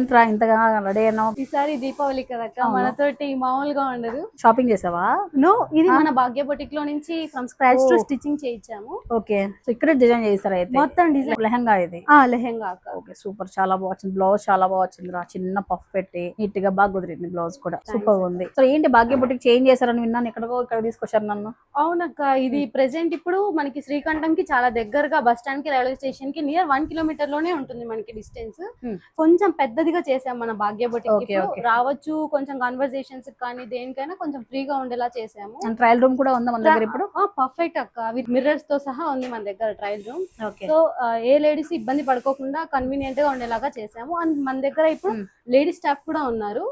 ఏంట్రా ఇంతగా రెడీ అయినావు? ఈసారి దీపావళి కదక్క మనతోటి మామూలుగా ఉండదు. షాపింగ్ చేసావా? నో ఇది మన భాగ్య బొటిక్లో నుంచి ఫ్రమ్ స్క్రాచ్ టు. స్టిచ్చింగ్ చేయించాము. ఓకే. సో ఇక్కడ డిజైన్ చేస్తారా అయితే? మొత్తం డిజైన్ లెహంగా ఇది? ఆ లెహెంగా అక్క. ఓకే సూపర్ చాలా బాగా వచ్చింది. బ్లౌజ్ చాలా బాగా వచ్చింది రా చిన్న పఫ్ పెట్టి నీట్గా బాగా కుదిరింది బ్లౌజ్ కూడా. సూపర్ ఉంది. సో ఏంటి భాగ్య బుట్టికి చేంజ్ చేశారని విన్నాను. ఎక్కడికో ఇక్కడ తీసుకొచ్చారు నన్ను. అవునక్క ఇది ప్రెసెంట్ ఇప్పుడు మనకి శ్రీకంఠం కి చాలా దగ్గరగా బస్ స్టాండ్కి రైల్వే స్టేషన్కి నియర్ వన్ కిలోమీటర్లోనే ఉంటుంది మనకి డిస్టెన్స్ Hmm. కొంచెం పెద్దదిగా చేసాం మన భాగ్య బొటిక్. రావచ్చు కొంచెం కన్వర్సేషన్స్ కానీ దేనికైనా కొంచెం ఫ్రీగా ఉండేలా చేసాము. అండ్ ట్రయల్ రూమ్ కూడా ఉందా మన దగ్గర ఇప్పుడు? పర్ఫెక్ట్ అక్క. విత్ మిర్రర్స్తో సహా ఉంది మన దగ్గర ట్రయల్ రూమ్ సో ఏ లేడీస్ ఇబ్బంది పడుకోకుండా కన్వీనియంట్గా ఉండేలాగా చేసాము. అండ్ మన దగ్గర ఇప్పుడు Hmm. లేడీ స్టాఫ్ కూడా ఉన్నారు.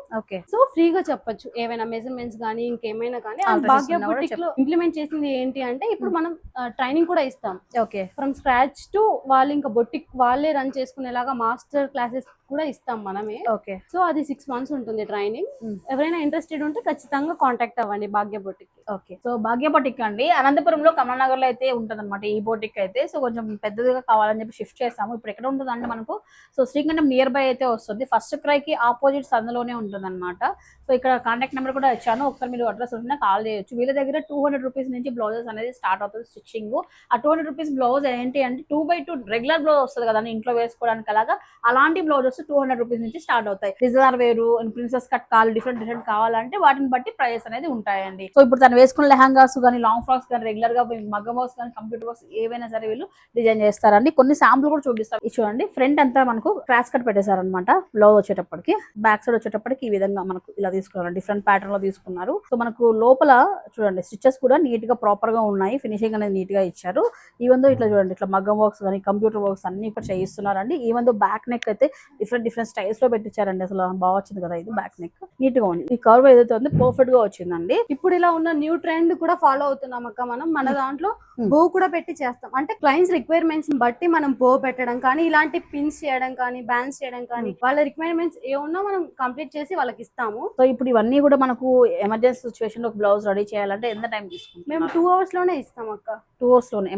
సో ఫ్రీగా చెప్పొచ్చు. ఏవైనా మెజర్మెంట్స్ కానీ ఇంకేమైనా కానీ భాగ్య బుటిక్లో ఇంప్లిమెంట్ చేసింది ఏంటి అంటే ఇప్పుడు మనం ట్రైనింగ్ కూడా ఇస్తాం. ఓకే. ఫ్రమ్ స్క్రాచ్ టు వాళ్ళు ఇంకా బొటిక్ వాళ్ళే రన్ చేసుకునేలాగా మాస్టర్ క్లాసెస్ కూడా ఇస్తాం మనమే. ఓకే. సో అది సిక్స్ మంత్స్ ఉంటుంది ట్రైనింగ్. ఎవరైనా ఇంట్రెస్టెడ్ ఉంటే ఖచ్చితంగా కాంటాక్ట్ అవ్వండి Bhagya boutique okay. So Bhagya boutique అండి. అనంతపురంలో కమలనగర్లో అయితే ఉంటుంది అనమాట ఈ బొటిక్ అయితే. సో కొంచెం పెద్దదిగా కావాలని చెప్పి షిఫ్ట్ చేస్తాము ఇప్పుడు ఎక్కడ ఉంటుంది అంటే మనకు సో శ్రీకంఠం నియర్ బై అయితే వస్తుంది. ఫస్ట్ క్రైకి ఆపోజిట్ సందులోనే ఉంటుంది అనమాట సో ఇక్కడ కాంటాక్ట్ నెంబర్ కూడా ఇచ్చాను. ఒకసారి మీరు అడ్రస్ ఉంటే కాల్ చేయొచ్చు. వీళ్ళ దగ్గర టూ హండ్రెడ్ రూపీస్ నుంచి బ్లౌజెస్ అనేది స్టార్ట్ అవుతుంది స్టిచ్చింగ్ ఆ టూ హండ్రెడ్ రూపీస్ బ్లౌజ్ ఏంటి అంటే two by two regular blouse వస్తుంది కదా ఇంట్లో వేసుకోవడానికి అలాగా అలాంటి బ్లౌజెస్ టూ హండ్రెడ్ రూపీస్ నుంచి స్టార్ట్ అవుతాయి. డిజైనర్ వేరు ప్రిన్సెస్ కట్ కావాలి డిఫరెంట్ డిఫరెంట్ కావాలంటే వాటిని బట్టి ప్రైస్ అనేది ఉంటాయండి. సో ఇప్పుడు తను వేసుకున్న లెహంగాస్ కానీ లాంగ్ ఫ్రాక్స్ కానీ రెగ్యులర్గా మగ్గ బాక్స్ కానీ కంప్యూటర్ బాక్స్ ఏవైనా సరే వీళ్ళు డిజైన్ చేస్తారండి. కొన్ని శాంపుల్ కూడా చూపిస్తారు. ఇది చూడండి ఫ్రంట్ అంతా మనకు క్రాస్ కట్ పెట్టేశారనమాట బ్లౌజ్ వచ్చేటప్పటికి బ్యాక్ సైడ్ వచ్చేటప్పటికి ఈ విధంగా మనకు ఇలా తీసుకున్నారు. డిఫరెంట్ ప్యాటర్న్లో తీసుకున్నారు. సో మనకు లోపల చూడండి స్టిచెస్ కూడా నీట్గా ప్రాపర్గా ఉన్నాయి. ఫినిషింగ్ అనేది నీట్గా ఇచ్చారు. ఈవెన్ దో ఇట్లా చూడండి ఇట్లా మగ్గం వర్క్స్ కానీ కంప్యూటర్ వర్క్స్ అన్ని ఇక్కడ చేయిస్తున్నారండి. ఈవెన్ దో బ్యాక్ నెక్ అయితే డిఫరెంట్ డిఫరెంట్ స్టైల్స్లో పెట్టించారండి. అసలు బాగా వచ్చింది కదా ఇది బ్యాక్ నెక్ నీట్గా ఉంది. ఈ కర్వ్ ఏదైతే ఉందో పర్ఫెక్ట్గా వచ్చిందండి. ఇప్పుడు ఇలా ఉన్న న్యూ ట్రెండ్ కూడా ఫాలో అవుతున్నాం అక్క మనం. మన దాంట్లో Hmm. బో కూడా పెట్టి చేస్తాం. అంటే క్లయింట్స్ రిక్వైర్మెంట్స్ బట్టి మనం బో పెట్టడం కానీ ఇలాంటి పిన్స్ చేయడం కానీ బ్యాన్స్ చేయడం కానీ వాళ్ళ రిక్వైర్మెంట్స్ ఏమున్నా మనం కంప్లీట్ చేసి వాళ్ళకి ఇస్తాము. సో ఇప్పుడు ఇవన్నీ కూడా మనకు ఎమర్జెన్సీ సిచ్యువేషన్లో బ్లౌజ్ రెడీ చేయాలంటే ఎంత టైం మేము తీసుకుంటాం టూ అవర్స్లోనే ఇస్తాం అక్క. టూ అవర్స్లోనే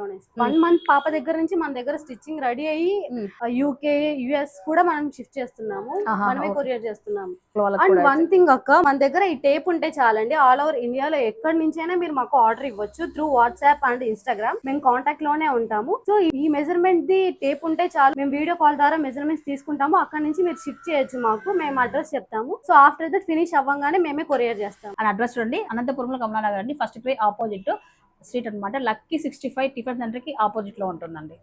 లోనే. వన్ మంత్ పాప దగ్గర నుంచి మన దగ్గర స్టిచ్చింగ్ రెడీ అయ్యి Hmm. యూకే యుఎస్ కూడా మనం షిఫ్ట్ చేస్తున్నాము మనమే. కొరియర్ చేస్తున్నాము. అండ్ వన్ థింగ్ అక్క మన దగ్గర ఈ టేప్ ఉంటే చాలండి ఆల్ ఓవర్ ఇండియాలో ఎక్కడి నుంచైనా మీరు మాకు ఆర్డర్ ఇవ్వచ్చు త్రూ వాట్సాప్ అండ్ ఇన్స్టాగ్రామ్ మేము కాంటాక్ట్లోనే ఉంటాము. సో ఈ మెజర్మెంట్ ది టేప్ ఉంటే చాలు. మేము వీడియో కాల్ ద్వారా మెజర్మెంట్స్ తీసుకుంటాము. అక్కడ నుంచి మీరు షిఫ్ట్ చేయొచ్చు మాకు. మేము అడ్రస్ చెప్తాము. సో ఆఫ్టర్ దట్ ఫినిష్ అవ్వగానే మేమే కొరియర్ చేస్తాం అని అడ్రస్ చూడండి. అనంతపురంలో కమలానగర్ అండి. ఫస్ట్ క్రై ఆపోజిట్ స్ట్రీట్ అన్నమాట. లక్కీ సిక్స్టీ ఫైవ్ టిఫిన్ సెంటర్కి ఆపోజిట్లో ఉంటుందండి.